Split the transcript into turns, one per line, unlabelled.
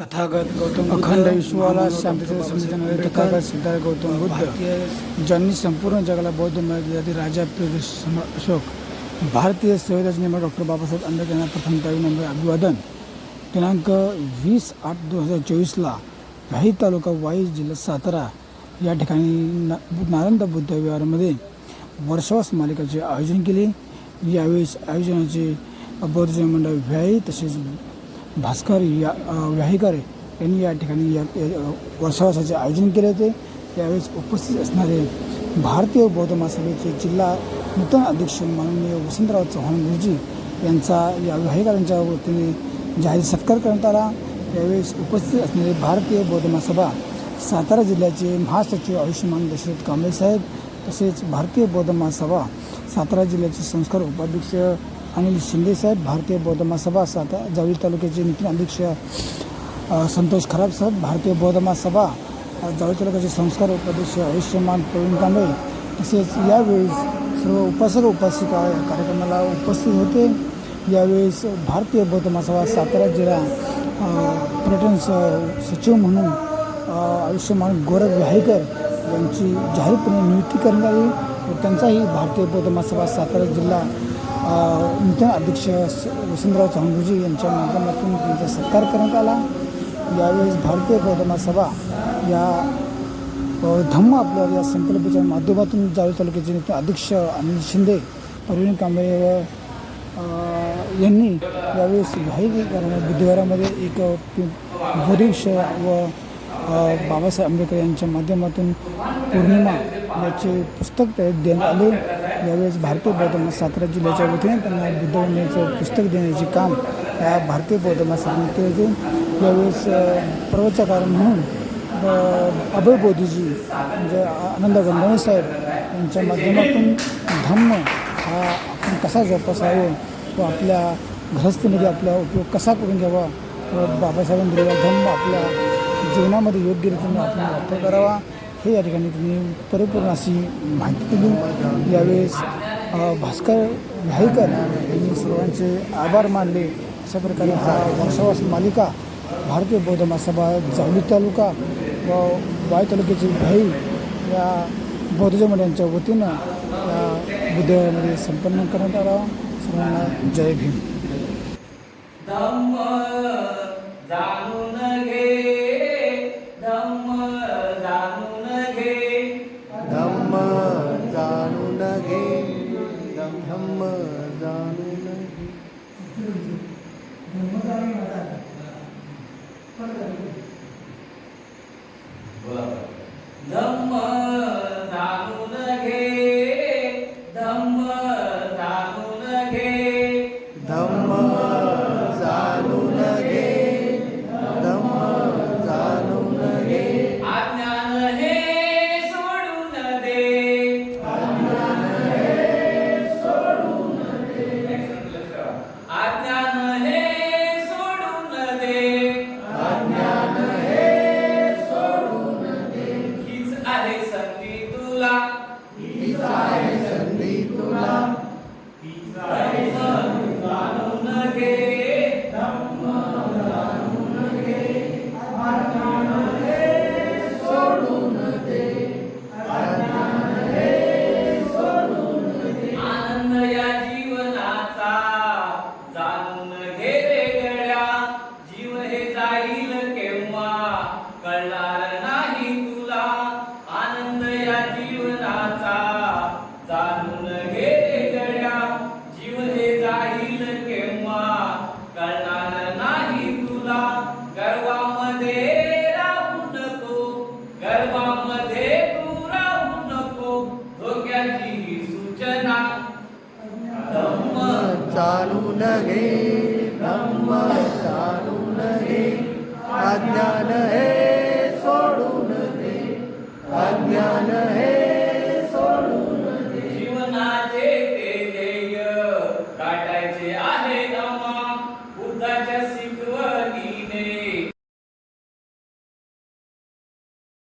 तथागत गौतम
अखंड विश्वाला तथागत सिद्धार्थ गौतम बुद्ध ज्यांनी संपूर्ण जगाला बौद्ध दिला राजा प्रिय अशोक भारतीय संविधानाचे नियम डॉक्टर बाबासाहेब आंबेडकर यांना प्रथम ताई नंबर अभिवादन. दिनांक वीस आठ दोन हजार चोवीसला व्याही तालुका वाई जिल्हा सातारा या ठिकाणी ना नालंदा बुद्ध विहारामध्ये वर्षवास मालिकाचे आयोजन केले. यावेळेस आयोजनाचे बौद्ध मंडळ व्याही तसेच भास्कर या अ, यांनी या ठिकाणी या या- वर्षावासाचे आयोजन केले होते. यावेळेस उपस्थित असणारे भारतीय बौद्ध महासभेचे जिल्हा नूतन अध्यक्ष माननीय वसंतराव चव्हाण गुरुजी यांचा या व्याहीकरांच्या वतीने जाहीर सत्कार करण्यात आला. यावेळेस उपस्थित असणारे भारतीय बौद्ध महासभा सातारा जिल्ह्याचे महासचिव आयुष्यमान दशरथ कांबळे साहेब तसेच भारतीय बौद्ध महासभा सातारा जिल्ह्याचे संस्कार उपाध्यक्ष अनिल शिंदे साहेब भारतीय बौद्ध महासभा सातारा जावळी तालुक्याचे नूतन अध्यक्ष संतोष खराब साहेब भारतीय बौद्ध महासभा जावळी तालुक्याचे संस्कार उपाध्यक्ष आयुष्यमान प्रवीण कांबळे तसेच यावेळेस सर्व उपासक उपासिका या कार्यक्रमाला उपस्थित होते. यावेळेस भारतीय बौद्ध महासभा सातारा जिल्हा पर्यटन सचिव म्हणून आयुष्यमान गोरख व्याहीकर यांची जाहीरपणे नियुक्ती करण्यात आली व त्यांचाही भारतीय बौद्ध महासभा सातारा जिल्हा नूतन अध्यक्ष वसंतराव चांगुजी यांच्या माध्यमातून त्यांचा सत्कार करण्यात आला. यावेळेस भारतीय बौद्ध सभा या धम्म आपल्या या संकल्पाच्या माध्यमातून जावे तालुक्याचे नेते अध्यक्ष अनिल शिंदे प्रवीण कांबळे यांनी यावेळेस घाई बुधवारामध्ये एक अ, व बाबासाहेब आंबेडकर यांच्या माध्यमातून पौर्णिमा याचे पुस्तक देण्यात आले. यावेळेस भारतीय बौद्ध सातारा जिल्ह्याच्या वतीने त्यांना बुद्धवंदनेचं पुस्तक देण्याचे काम या भारतीय बौद्ध महासभेने केले होते यावेळेस प्रवचकार म्हणून अभय बोधीजी म्हणजे आनंद गंगाणे साहेब यांच्या माध्यमातून धम्म हा आपण कसा जोपासावं व आपल्या गृहस्थीमध्ये आपला उपयोग कसा करून घ्यावा व बाबासाहेबांनी दिलेला धम्म आपल्या जीवनामध्ये योग्य रीतीने आपण वापर करावा हे या ठिकाणी त्यांनी परिपूर्ण अशी माहिती दिली. यावेळेस भास्कर व्याहीकर यांनी सर्वांचे आभार मानले. अशा प्रकारे हा वर्षावास मालिका भारतीय बौद्ध महासभा जावली तालुका व वाय तालुक्याचे भाई या बौद्ध यांच्या वतीनं या बुद्धमध्ये संपन्न करण्यात आला. सर्वांना जय भीम.
ब्रह्मदान नहीं
காத்தாலுலகே நம்மத்தாலுலகே அஜான.